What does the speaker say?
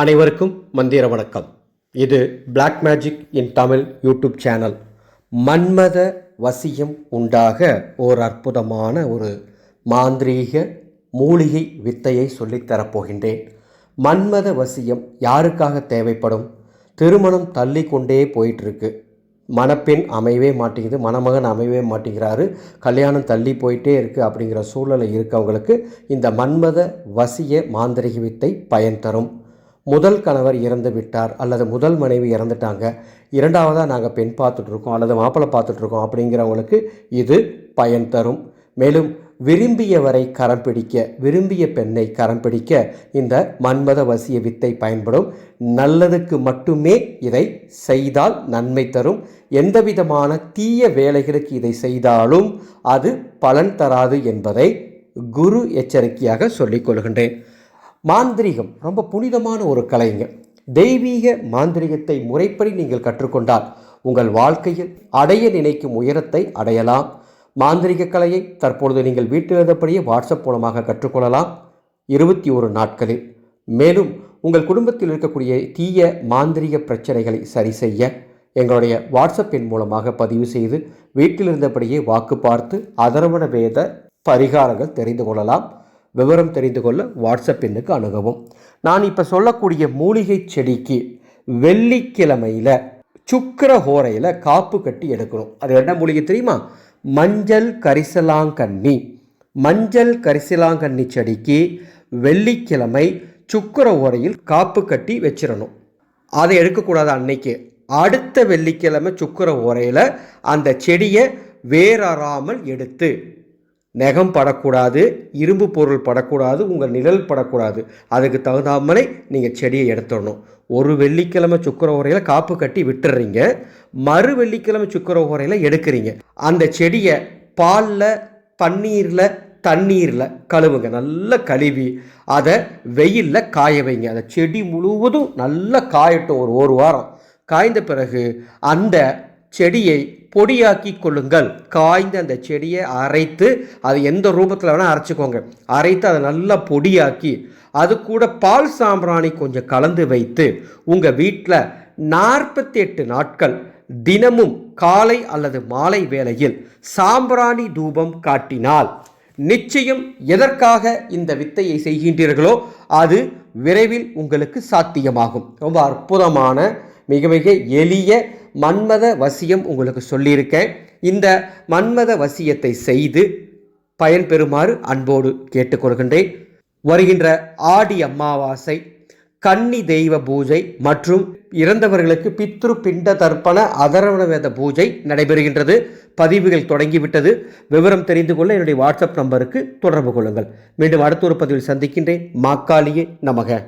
அனைவருக்கும் மந்திர வணக்கம். இது black magic in Tamil YouTube channel மன்மத வசியம் உண்டாக ஓர் அற்புதமான ஒரு மாந்திரீக மூலிகை வித்தையை சொல்லித்தரப்போகின்றேன் மன்மத வசியம் யாருக்காக தேவைப்படும்? திருமணம் தள்ளி கொண்டே போயிட்டுருக்கு. மணப்பெண் அமையவே மாட்டேங்குது மணமகன் அமையவே மாட்டேங்கிறாரு கல்யாணம் தள்ளி போயிட்டே இருக்குது அப்படிங்கிற சூழ்நிலை இருக்கவங்களுக்கு இந்த மன்மத வசிய மாந்திரிக வித்தை பயன் தரும். முதல் கணவர் இறந்து விட்டார் அல்லது முதல் மனைவி இறந்துட்டாங்க இரண்டாவதாக நாங்கள் பெண் பார்த்துட்ருக்கோம் அல்லது மாப்பிள்ளை பார்த்துட்ருக்கோம் அப்படிங்கிறவங்களுக்கு இது பயன் தரும். மேலும் விரும்பியவரை கரம் பிடிக்க விரும்பிய பெண்ணை கரம் பிடிக்க இந்த மன்மத வசிய வித்தை பயன்படும். நல்லதுக்கு மட்டுமே இதை செய்தால் நன்மை தரும். எந்த விதமான தீய வேலைகளுக்கு இதை செய்தாலும் அது பலன் தராது என்பதை குரு எச்சரிக்கையாக சொல்லிக் கொள்கின்றேன். மாந்திரீகம் ரொம்ப புனிதமான ஒரு கலைங்க. தெய்வீக மாந்திரிகத்தை முறைப்படி நீங்கள் கற்றுக்கொண்டால் உங்கள் வாழ்க்கையில் அடைய நினைக்கும் உயரத்தை அடையலாம். மாந்திரிக கலையை தற்பொழுது நீங்கள் வீட்டில் இருந்தபடியே வாட்ஸ்அப் மூலமாக கற்றுக்கொள்ளலாம். இருபத்தி ஒரு நாட்களில். மேலும் உங்கள் குடும்பத்தில் இருக்கக்கூடிய தீய மாந்திரிக பிரச்சனைகளை சரி செய்ய எங்களுடைய வாட்ஸ்அப் எண் மூலமாக பதிவு செய்து வீட்டில் இருந்தபடியே வாக்கு பார்த்து அதர்வண வேத பரிகாரங்கள் தெரிந்து கொள்ளலாம். விவரம் தெரிந்து கொள்ள வாட்ஸ்அப் எண்ணுக்கு அணுகவும். நான் இப்போ சொல்லக்கூடிய மூலிகை செடிக்கு வெள்ளிக்கிழமையில் சுக்கர ஹோரையில் காப்பு கட்டி எடுக்கணும். அது என்ன மூலிகை தெரியுமா? மஞ்சள் கரிசலாங்கண்ணி. மஞ்சள் கரிசலாங்கண்ணி செடிக்கு வெள்ளிக்கிழமை சுக்கர ஓரையில் காப்பு கட்டி வச்சிடணும். அதை எடுக்கக்கூடாது அன்னைக்கு? அடுத்த வெள்ளிக்கிழமை சுக்கர ஓரையில் அந்த செடியை வேறாராமல் எடுத்து நெகம் படக்கூடாது இரும்பு பொருள் படக்கூடாது உங்கள் நிழல் படக்கூடாது. அதுக்கு தகுந்தாமலே நீங்கள் செடியை எடுத்துடணும். ஒரு வெள்ளிக்கிழமை சுக்கர உரையில் காப்பு கட்டி விட்டுறீங்க. மறு வெள்ளிக்கிழமை சுக்கர உரையில் எடுக்கிறீங்க. அந்த செடியை பாலில் பன்னீரில் தண்ணீரில் கழுவுங்க. நல்லா கழுவி அதை வெயிலில் காய வைங்க. அந்த செடி முழுவதும் நல்லா காயட்டும் ஒரு ஒரு வாரம். காய்ந்த பிறகு அந்த செடியை பொடியாக்கி கொள்ளுங்கள். காய்ந்த அந்த செடியை அரைத்து அது எந்த ரூபத்தில் வேணால் அரைச்சிக்கோங்க. அரைத்து அதை நல்லா பொடியாக்கி அது கூட பால் சாம்பிராணி கொஞ்சம் கலந்து வைத்து உங்கள் வீட்டில் நாற்பத்தி எட்டு நாட்கள் தினமும் காலை அல்லது மாலை வேளையில் சாம்பிராணி தூபம் காட்டினால் நிச்சயம் எதற்காக இந்த வித்தையை செய்கின்றீர்களோ அது விரைவில் உங்களுக்கு சாத்தியமாகும். ரொம்ப அற்புதமான மிக மிக எளிய மன்மத வசியம் உங்களுக்கு சொல்லியிருக்கேன். இந்த மன்மத வசியத்தை செய்து பயன்பெறுமாறு அன்போடு கேட்டுக்கொள்கின்றேன். வருகின்ற ஆடி அமாவாசை கன்னி தெய்வ பூஜை மற்றும் இறந்தவர்களுக்கு பித்ரு பிண்ட தர்ப்பண அதரவணவேத பூஜை நடைபெறுகின்றது. பதிவுகள் தொடங்கிவிட்டது. விவரம் தெரிந்து கொள்ள என்னுடைய வாட்ஸ்அப் நம்பருக்கு தொடர்பு கொள்ளுங்கள். மீண்டும் அடுத்த ஒரு பதிவில் சந்திக்கின்றேன். மாக்காளியே நமக.